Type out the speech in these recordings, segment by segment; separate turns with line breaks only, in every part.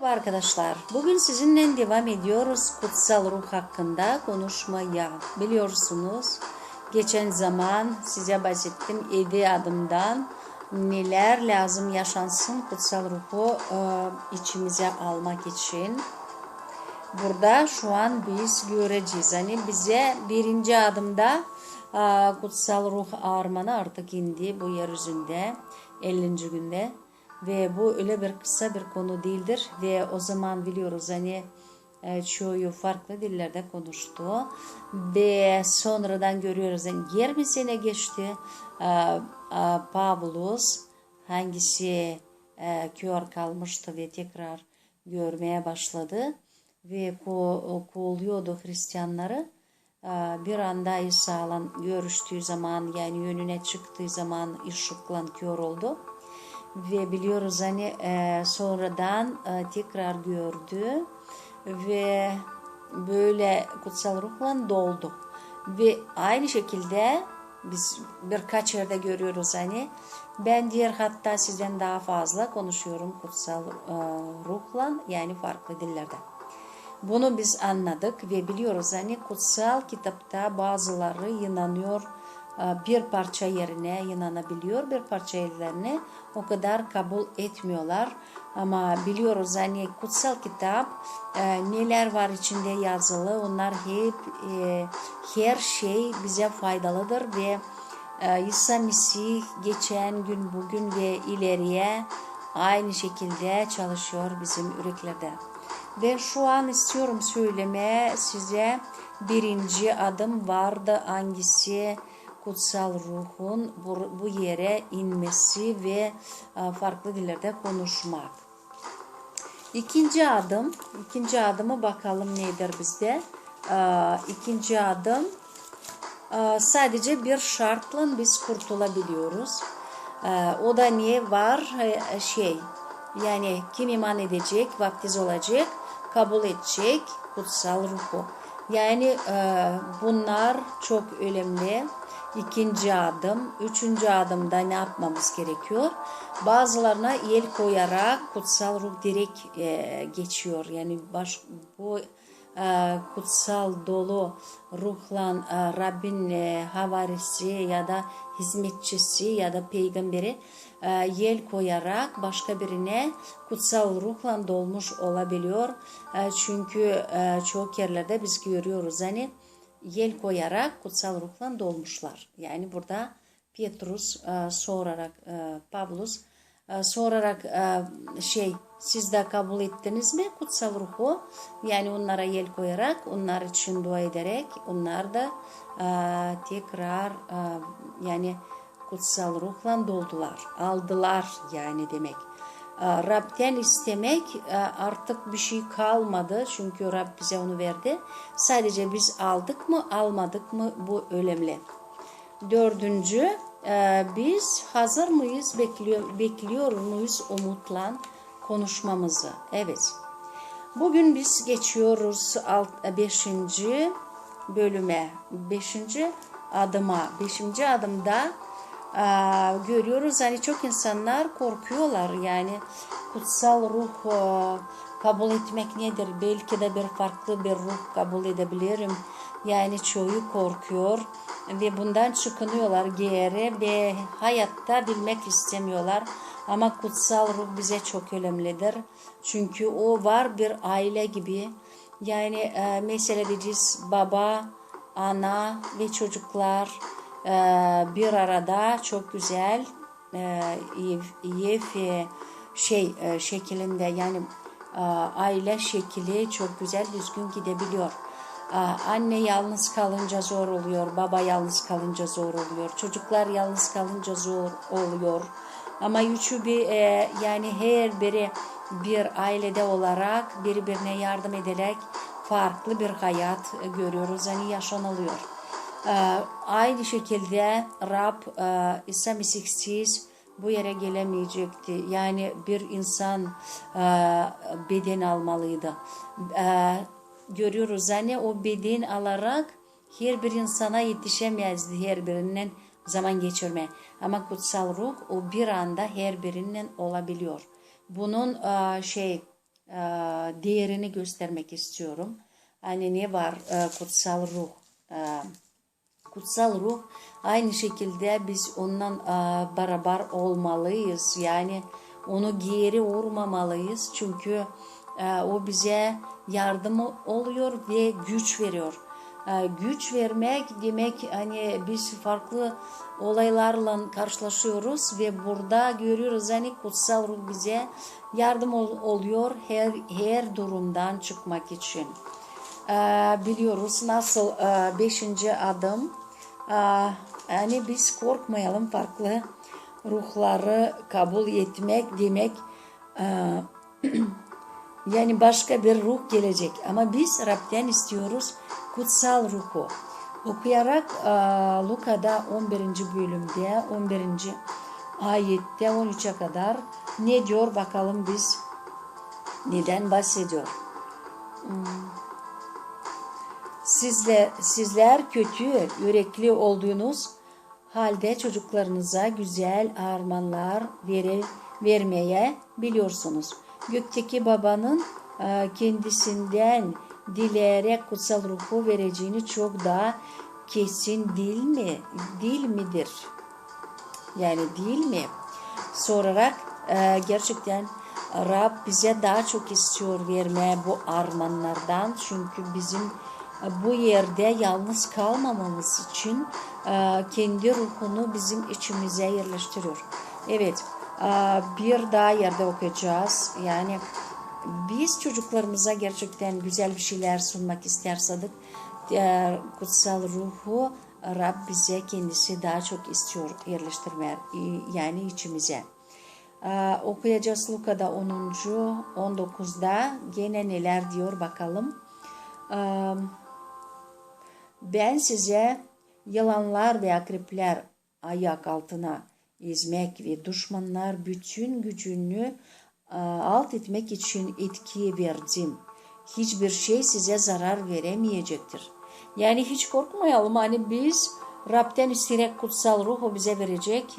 Merhaba arkadaşlar. Bugün sizinle devam ediyoruz kutsal ruh hakkında konuşmaya. Biliyorsunuz geçen zaman size bahsettim 7 adımdan neler lazım yaşansın kutsal ruhu e, içimize almak için. Burada şu an biz göreceğiz. Hani bize birinci adımda e, kutsal ruh armağanı artık indi bu yeryüzünde 50. günde. Ve bu öyle bir kısa bir konu değildir. Ve o zaman biliyoruz hani e, çoğu farklı dillerde konuştu. Ve sonradan görüyoruz yani 20 sene geçti. E, e, Pavlus hangisi kör kalmıştı ve tekrar görmeye başladı. Ve ko kovuyordu Hristiyanları. Bir anda İsa'la görüştüğü zaman yani yönüne çıktığı zaman ışıkla kör oldu ve biliyoruz hani e, sonradan e, tekrar gördü ve böyle kutsal ruhla doldu ve aynı şekilde biz birkaç yerde görüyoruz hani ben diğer hatta sizden daha fazla konuşuyorum kutsal e, ruhla yani farklı dillerde. Bunu biz anladık ve biliyoruz hani kutsal kitapta bazıları inanıyor bir parça yerine inanabiliyor, bir parça yerlerine o kadar kabul etmiyorlar. Ama biliyoruz hani kutsal kitap e, neler var içinde yazılı onlar hep e, her şey bize faydalıdır ve e, İsa Mesih geçen gün bugün ve ileriye aynı şekilde çalışıyor bizim yüreklerde. Ve şu an istiyorum söylemeye size birinci adım vardı hangisi kutsal ruhun bu yere inmesi ve e, farklı dillerde konuşmak. İkinci adım, ikinci adımı bakalım nedir bizde. E, ikinci adım e, sadece bir şartla biz kurtulabiliyoruz. O da niye var? Şey, yani kim iman edecek, vaftiz olacak, kabul edecek kutsal ruhu. Yani bunlar çok önemli ikinci adım. Üçüncü adımda ne yapmamız gerekiyor? Bazılarına el koyarak kutsal ruh direkt e, geçiyor. Yani baş, bu e, kutsal dolu ruhla e, Rabbin e, havarisi ya da hizmetçisi ya da peygamberi e, yel koyarak başka birine kutsal ruhla dolmuş olabiliyor. E, çünkü e, çok yerlerde biz görüyoruz. Yani yel koyarak kutsal ruhla dolmuşlar. Yani burada Petrus e, sorarak e, Pavlus e, sorarak e, şey siz de kabul ettiniz mi kutsal ruhu? Yani onlara yel koyarak, onlar için dua ederek, onlar da e, tekrar e, yani kutsal ruhla doldular, aldılar yani demek. Ee, Rab'den istemek e, artık bir şey kalmadı. Çünkü Rab bize onu verdi. Sadece biz aldık mı almadık mı bu önemli. Dördüncü e, biz hazır mıyız bekliyor, bekliyor muyuz umutla konuşmamızı. Evet. Bugün biz geçiyoruz alt, beşinci bölüme. Beşinci adıma. Beşinci adımda e, görüyoruz. Hani çok insanlar korkuyorlar. Yani kutsal ruh e, kabul etmek nedir? Belki de bir farklı bir ruh kabul edebilirim. Yani çoğu korkuyor ve bundan çıkınıyorlar geri ve hayatta bilmek istemiyorlar. Ama kutsal ruh bize çok önemlidir. Çünkü o var bir aile gibi. Yani e, mesela diyeceğiz baba, ana ve çocuklar ee, bir arada çok güzel e, şey e, şeklinde yani e, aile şekli çok güzel düzgün gidebiliyor. Anne yalnız kalınca zor oluyor, baba yalnız kalınca zor oluyor, çocuklar yalnız kalınca zor oluyor. Ama üçü bir yani her biri bir ailede olarak birbirine yardım ederek farklı bir hayat görüyoruz. Yani yaşanılıyor. Ee, aynı şekilde Rab e, İsa Mesihsiz bu yere gelemeyecekti. Yani bir insan e, beden almalıydı. E, görüyoruz yani o beden alarak her bir insana yetişemezdi her birinden zaman geçirme. Ama kutsal ruh o bir anda her birinden olabiliyor. Bunun şey değerini göstermek istiyorum. Hani ne var kutsal ruh. Kutsal ruh aynı şekilde biz ondan e, beraber olmalıyız. Yani onu geri vurmamalıyız. Çünkü e, o bize yardım oluyor ve güç veriyor. E, güç vermek demek hani biz farklı olaylarla karşılaşıyoruz ve burada görüyoruz hani kutsal ruh bize yardım ol- oluyor her her durumdan çıkmak için. E, biliyoruz nasıl e, beşinci adım yani biz korkmayalım farklı ruhları kabul etmek demek yani başka bir ruh gelecek ama biz Rab'den istiyoruz kutsal ruhu. Okuyarak Luka'da 11. bölümde 11. ayette 13'e kadar ne diyor bakalım biz neden bahsediyor. Hmm. Sizler, sizler kötü, yürekli olduğunuz halde çocuklarınıza güzel armağanlar verir, vermeye biliyorsunuz. Gökteki babanın e, kendisinden dileyerek kutsal ruhu vereceğini çok daha kesin değil mi? Değil midir? Yani değil mi? Sorarak e, gerçekten Rab bize daha çok istiyor vermeye bu armağanlardan. Çünkü bizim bu yerde yalnız kalmamamız için e, kendi ruhunu bizim içimize yerleştiriyor. Evet, e, bir daha yerde okuyacağız. Yani biz çocuklarımıza gerçekten güzel bir şeyler sunmak istersek e, kutsal ruhu Rab bize kendisi daha çok istiyor yerleştirme yani içimize. Okuyacağız Luka'da 10. 19'da gene neler diyor bakalım. Ee, ben size yılanlar ve akrepler ayak altına ezmek ve düşmanlar bütün gücünü alt etmek için etki verdim. Hiçbir şey size zarar veremeyecektir. Yani hiç korkmayalım. Hani biz Rab'den isteyerek kutsal ruhu bize verecek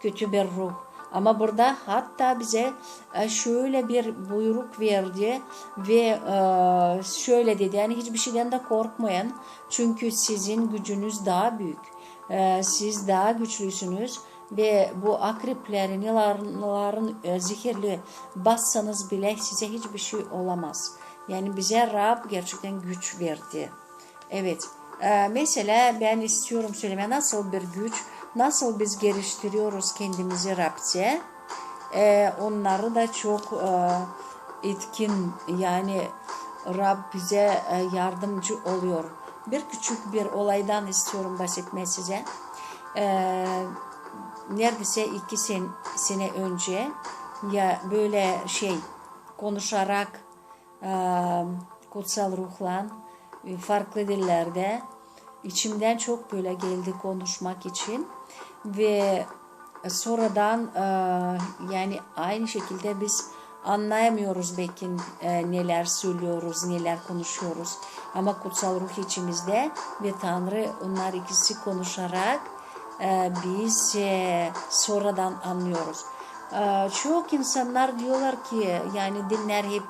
kötü bir ruh. Ama burada hatta bize e, şöyle bir buyruk verdi ve e, şöyle dedi yani hiçbir şeyden de korkmayın. Çünkü sizin gücünüz daha büyük. E, siz daha güçlüsünüz ve bu akreplerin, yılanların zehirli bassanız bile size hiçbir şey olamaz. Yani bize Rab gerçekten güç verdi. Evet. Mesela ben istiyorum söyleme nasıl bir güç nasıl biz geliştiriyoruz kendimizi Rab'de e, onları da çok e, etkin yani Rab bize e, yardımcı oluyor. Bir küçük bir olaydan istiyorum bahsetmeyi size. E, neredeyse iki sen, sene önce ya böyle şey konuşarak e, kutsal ruhla farklı dillerde içimden çok böyle geldi konuşmak için ve sonradan e, yani aynı şekilde biz anlayamıyoruz belki e, neler söylüyoruz, neler konuşuyoruz. Ama kutsal ruh içimizde ve Tanrı onlar ikisi konuşarak e, biz sonradan anlıyoruz. Çok insanlar diyorlar ki yani dinler hep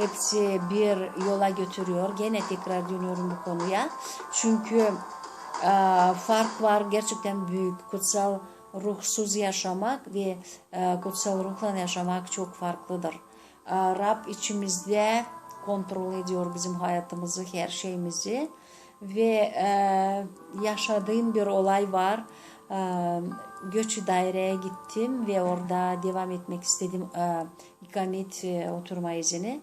hepsi bir yola götürüyor. Gene tekrar dönüyorum bu konuya. Çünkü fark var gerçekten büyük. Kutsal ruhsuz yaşamak ve kutsal ruhla yaşamak çok farklıdır. Rab içimizde kontrol ediyor bizim hayatımızı, her şeyimizi ve yaşadığım bir olay var. Göç daireye gittim ve orada devam etmek istedim ikamet oturma izini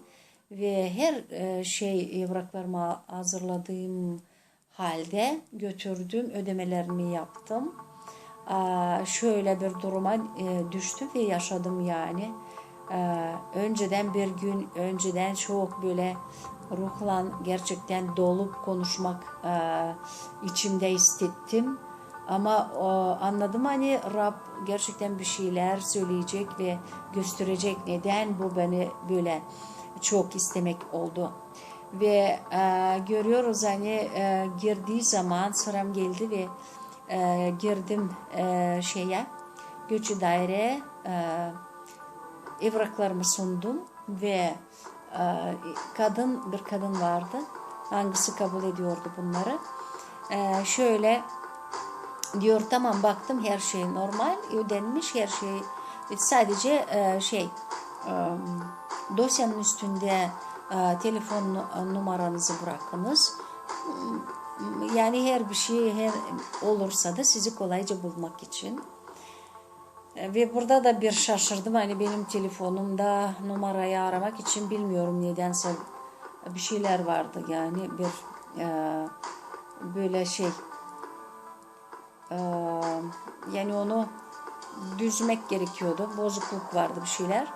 ve her şey evraklarımı hazırladığım halde götürdüm, ödemelerini yaptım. Şöyle bir duruma e, düştü ve yaşadım yani. Önceden bir gün önceden çok böyle ruhla gerçekten dolup konuşmak içimde hissettim. Ama o, anladım hani Rab gerçekten bir şeyler söyleyecek ve gösterecek neden bu beni böyle çok istemek oldu ve e, görüyoruz hani e, girdiği zaman sıram geldi ve e, girdim e, şeye göçü daire e, evraklarımı sundum ve e, kadın bir kadın vardı. Hangisi kabul ediyordu bunları? E, şöyle diyor tamam baktım her şey normal ödenmiş her şey sadece e, şey e, dosyanın üstünde e, telefon nu- numaranızı bırakınız yani her bir şey her olursa da sizi kolayca bulmak için E, ve burada da bir şaşırdım hani benim telefonumda numarayı aramak için bilmiyorum nedense bir şeyler vardı yani bir e, böyle şey ee, yani onu düzmek gerekiyordu. Bozukluk vardı bir şeyler.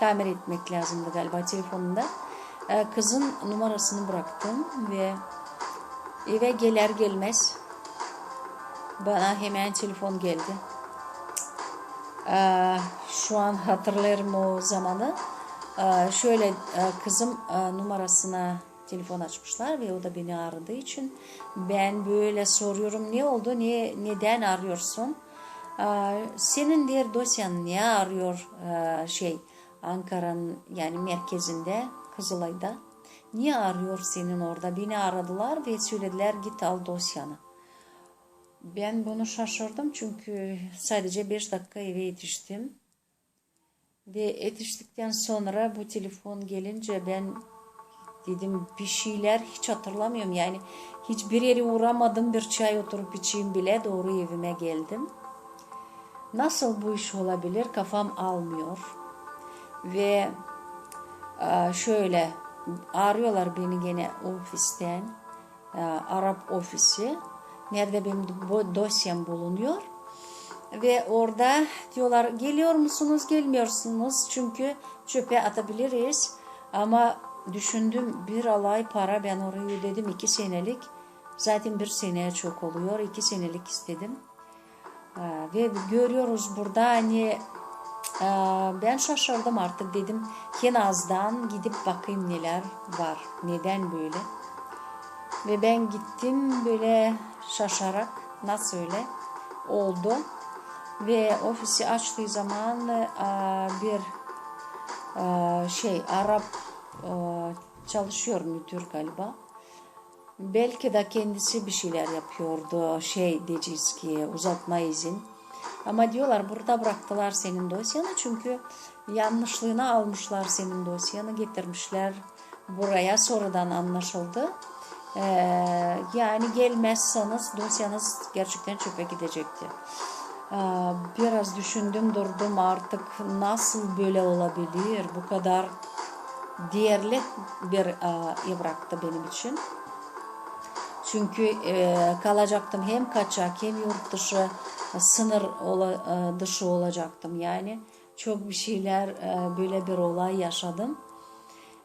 Tamir etmek lazımdı galiba telefonunda. Ee, kızın numarasını bıraktım ve eve gelir gelmez bana hemen telefon geldi. Ee, şu an hatırlarım o zamanı. Ee, şöyle e, kızım e, numarasına telefon açmışlar ve o da beni aradığı için ben böyle soruyorum ne oldu ne neden arıyorsun? Senin diğer dosyan niye arıyor Ee, şey Ankara'nın yani merkezinde Kızılay'da niye arıyor senin orada beni aradılar ve söylediler git al dosyanı. Ben bunu şaşırdım çünkü sadece 5 dakika eve yetiştim. Ve yetiştikten sonra bu telefon gelince ben dedim bir şeyler hiç hatırlamıyorum. Yani hiçbir yere uğramadım bir çay oturup içeyim bile doğru evime geldim. Nasıl bu iş olabilir kafam almıyor. Ve e, şöyle arıyorlar beni gene ofisten. e, Arap ofisi. Nerede benim dosyam bulunuyor. Ve orada diyorlar geliyor musunuz gelmiyorsunuz çünkü çöpe atabiliriz. Ama düşündüm bir alay para ben orayı ödedim iki senelik. Zaten bir seneye çok oluyor iki senelik istedim. Ee, Ve görüyoruz burada hani e, ben şaşırdım artık dedim Kenaz'dan gidip bakayım neler var neden böyle. Ve ben gittim böyle şaşarak nasıl öyle oldu. Ve ofisi açtığı zaman e, bir e, şey Arap e, çalışıyor müdür galiba. Belki de kendisi bir şeyler yapıyordu. Şey diyeceğiz ki uzatma izin. Ama diyorlar burada bıraktılar senin dosyanı çünkü yanlışlığını almışlar senin dosyanı getirmişler buraya sonradan anlaşıldı. Ee, yani gelmezseniz dosyanız gerçekten çöpe gidecekti. Ee, biraz düşündüm durdum artık nasıl böyle olabilir bu kadar değerli bir e, evraktı benim için. Çünkü e, kalacaktım hem kaçak hem yurt dışı sınır e, dışı olacaktım. Yani çok bir şeyler e, böyle bir olay yaşadım.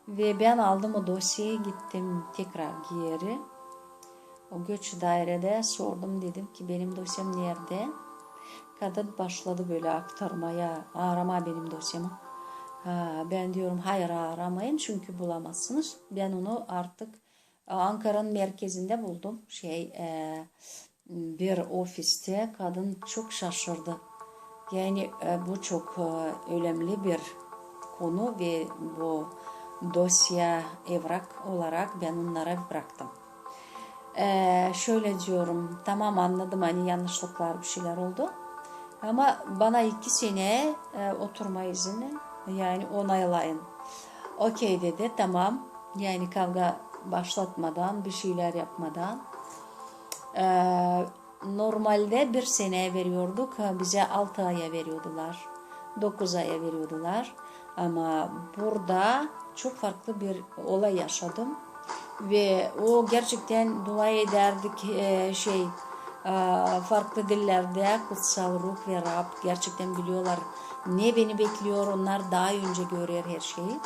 Ve ben aldım o dosyayı gittim tekrar geri. O göç dairede sordum dedim ki benim dosyam nerede? Kadın başladı böyle aktarmaya arama benim dosyamı. Ben diyorum hayır aramayın çünkü bulamazsınız. Ben onu artık Ankara'nın merkezinde buldum. Şey e, bir ofiste kadın çok şaşırdı. Yani e, bu çok e, önemli bir konu ve bu dosya evrak olarak ben onlara bıraktım. E, şöyle diyorum tamam anladım hani yanlışlıklar bir şeyler oldu. Ama bana iki sene e, oturma izni yani onaylayın. Okey dedi tamam yani kavga başlatmadan bir şeyler yapmadan. Ee, normalde bir seneye veriyorduk. Bize 6 aya veriyordular. 9 aya veriyordular. Ama burada çok farklı bir olay yaşadım. Ve o gerçekten dua ederdik e, şey e, farklı dillerde kutsal ruh ve Rab gerçekten biliyorlar. Ne beni bekliyor onlar daha önce görüyor her şeyi.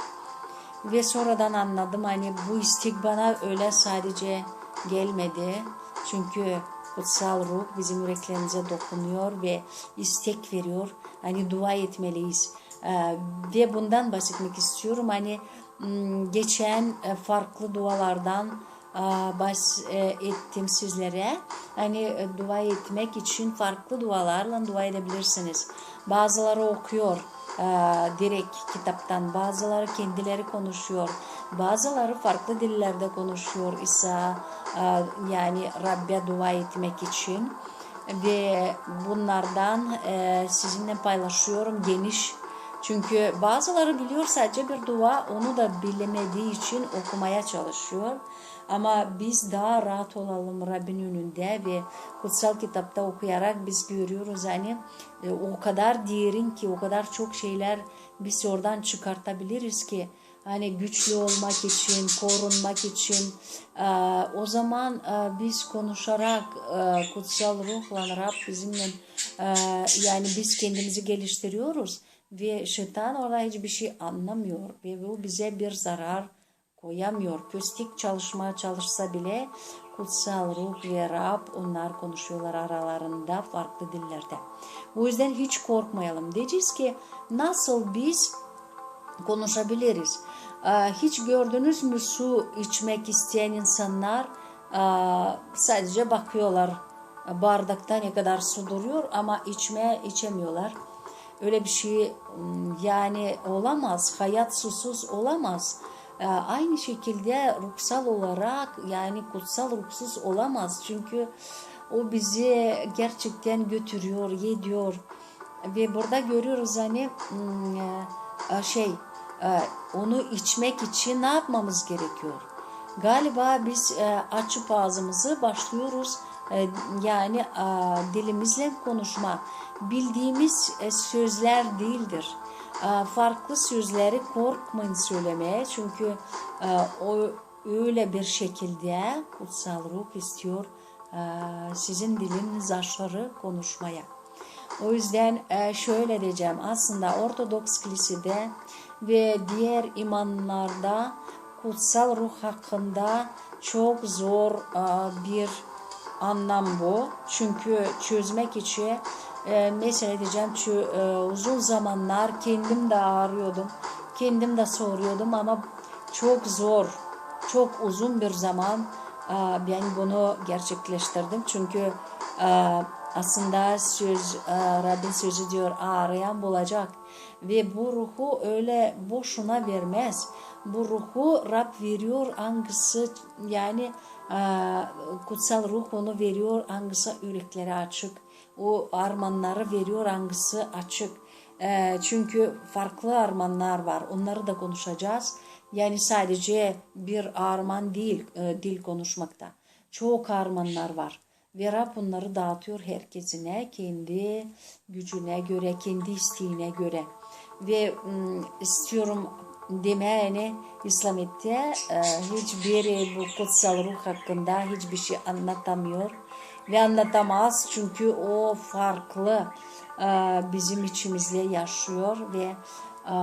Ve sonradan anladım hani bu istek bana öyle sadece gelmedi. Çünkü kutsal ruh bizim yüreklerimize dokunuyor ve istek veriyor. Hani dua etmeliyiz. Ee, ve bundan bahsetmek istiyorum. Hani geçen e, farklı dualardan e, bahsettim sizlere. Hani e, dua etmek için farklı dualarla dua edebilirsiniz. Bazıları okuyor e, direkt kitaptan bazıları kendileri konuşuyor bazıları farklı dillerde konuşuyor İsa e, yani Rabbe dua etmek için ve bunlardan e, sizinle paylaşıyorum geniş çünkü bazıları biliyor sadece bir dua onu da bilemediği için okumaya çalışıyor. Ama biz daha rahat olalım Rabbin önünde ve kutsal kitapta okuyarak biz görüyoruz hani e, o kadar derin ki o kadar çok şeyler biz oradan çıkartabiliriz ki hani güçlü olmak için, korunmak için e, o zaman e, biz konuşarak e, kutsal ruhla Rab bizimle e, yani biz kendimizi geliştiriyoruz ve şeytan orada hiçbir şey anlamıyor ve bu bize bir zarar koyamıyor. Köstek çalışmaya çalışsa bile kutsal ruh ve Rab onlar konuşuyorlar aralarında farklı dillerde. O yüzden hiç korkmayalım. Diyeceğiz ki nasıl biz konuşabiliriz? Hiç gördünüz mü su içmek isteyen insanlar sadece bakıyorlar bardakta ne kadar su duruyor ama içme içemiyorlar. Öyle bir şey yani olamaz. Hayat susuz olamaz. Aynı şekilde ruhsal olarak yani kutsal ruhsuz olamaz. Çünkü o bizi gerçekten götürüyor, yediyor. Ve burada görüyoruz hani şey onu içmek için ne yapmamız gerekiyor? Galiba biz açıp ağzımızı başlıyoruz yani dilimizle konuşma bildiğimiz sözler değildir. Farklı sözleri korkmayın söylemeye çünkü o öyle bir şekilde kutsal ruh istiyor sizin diliniz aşırı konuşmaya. O yüzden şöyle diyeceğim aslında Ortodoks kilisede ve diğer imanlarda kutsal ruh hakkında çok zor bir anlam bu. Çünkü çözmek için e, mesela diyeceğim şu e, uzun zamanlar kendim de arıyordum. Kendim de soruyordum ama çok zor, çok uzun bir zaman e, ben bunu gerçekleştirdim. Çünkü e, aslında söz, e, Rabbin sözü diyor arayan bulacak. Ve bu ruhu öyle boşuna vermez. Bu ruhu Rab veriyor hangisi yani e, kutsal ruh onu veriyor hangisi yürekleri açık. O armanları veriyor hangisi açık. E, çünkü farklı armanlar var. Onları da konuşacağız. Yani sadece bir arman değil e, dil konuşmakta. Çok armanlar var. Ve Rab bunları dağıtıyor herkesine kendi gücüne göre, kendi isteğine göre. Ve istiyorum demeyene İslamiyet'te e, hiçbir bu kutsal ruh hakkında hiçbir şey anlatamıyor ve anlatamaz çünkü o farklı e, bizim içimizde yaşıyor ve e,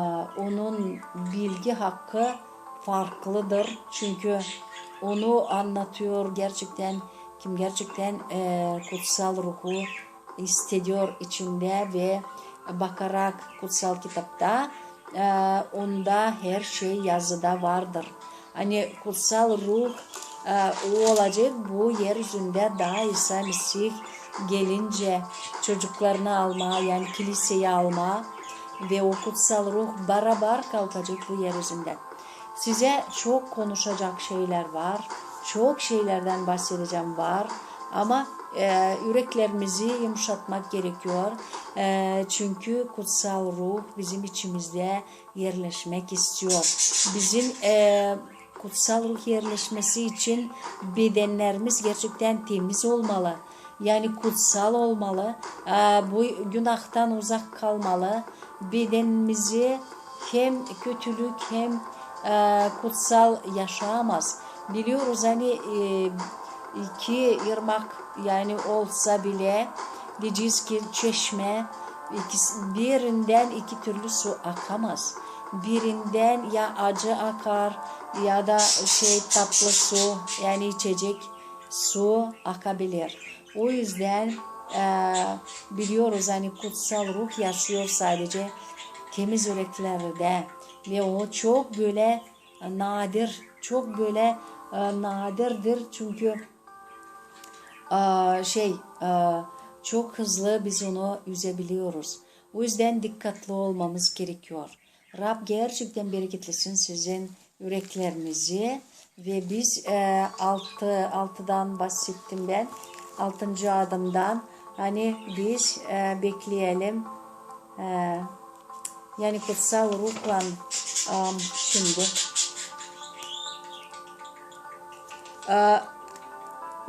onun bilgi hakkı farklıdır. Çünkü onu anlatıyor gerçekten kim gerçekten e, kutsal ruhu hissediyor içinde ve bakarak kutsal kitapta e, onda her şey yazıda vardır. Hani kutsal ruh e, o olacak bu yeryüzünde daha İsa Mesih gelince çocuklarını alma yani kiliseyi alma ve o kutsal ruh beraber kalkacak bu yeryüzünde. Size çok konuşacak şeyler var. Çok şeylerden bahsedeceğim var. Ama e, yüreklerimizi yumuşatmak gerekiyor. E, çünkü kutsal ruh bizim içimizde yerleşmek istiyor. Bizim e, kutsal ruh yerleşmesi için bedenlerimiz gerçekten temiz olmalı. Yani kutsal olmalı. E, bu günahtan uzak kalmalı. Bedenimizi hem kötülük hem e, kutsal yaşayamaz. Biliyoruz hani e, iki ırmak yani olsa bile diyeceğiz ki çeşme ikisi, birinden iki türlü su akamaz. Birinden ya acı akar ya da şey tatlı su yani içecek su akabilir. O yüzden e, biliyoruz hani kutsal ruh yaşıyor sadece temiz yüreklerde ve o çok böyle nadir, çok böyle e, nadirdir çünkü e, şey e, çok hızlı biz onu üzebiliyoruz. O yüzden dikkatli olmamız gerekiyor. Rab gerçekten bereketlesin sizin yüreklerinizi. Ve biz e, altı altıdan bahsettim ben. Altıncı adımdan. Hani biz e, bekleyelim. E, yani kutsal ruhla um, şimdi. E,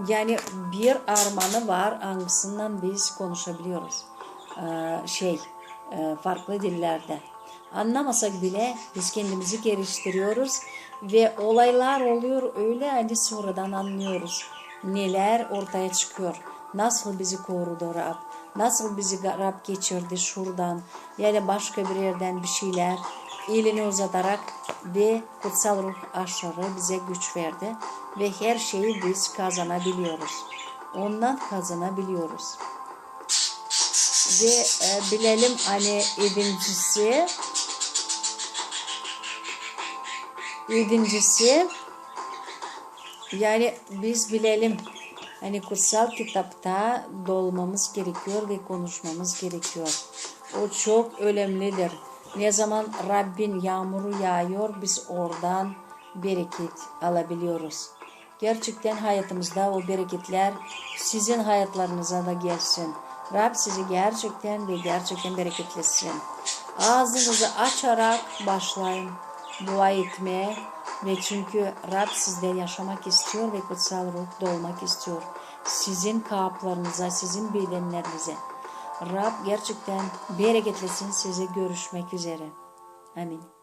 yani bir armanı var hangisinden biz konuşabiliyoruz? Ee, şey e, farklı dillerde. Anlamasak bile biz kendimizi geliştiriyoruz ve olaylar oluyor öyle hani sonradan anlıyoruz neler ortaya çıkıyor. Nasıl bizi korudu Rab? Nasıl bizi Rab geçirdi şuradan? Yani başka bir yerden bir şeyler elini uzatarak ve kutsal ruh aşırı bize güç verdi ve her şeyi biz kazanabiliyoruz. Ondan kazanabiliyoruz. Ve e, bilelim hani yedincisi yedincisi yani biz bilelim hani kutsal kitapta dolmamız gerekiyor ve konuşmamız gerekiyor. O çok önemlidir. Ne zaman Rabbin yağmuru yağıyor biz oradan bereket alabiliyoruz. Gerçekten hayatımızda o bereketler sizin hayatlarınıza da gelsin. Rab sizi gerçekten ve gerçekten bereketlesin. Ağzınızı açarak başlayın dua etmeye ve çünkü Rab sizde yaşamak istiyor ve kutsal ruh dolmak istiyor. Sizin kalplarınıza, sizin bedenlerinize. Rab gerçekten bereketlesin size görüşmek üzere. Amin.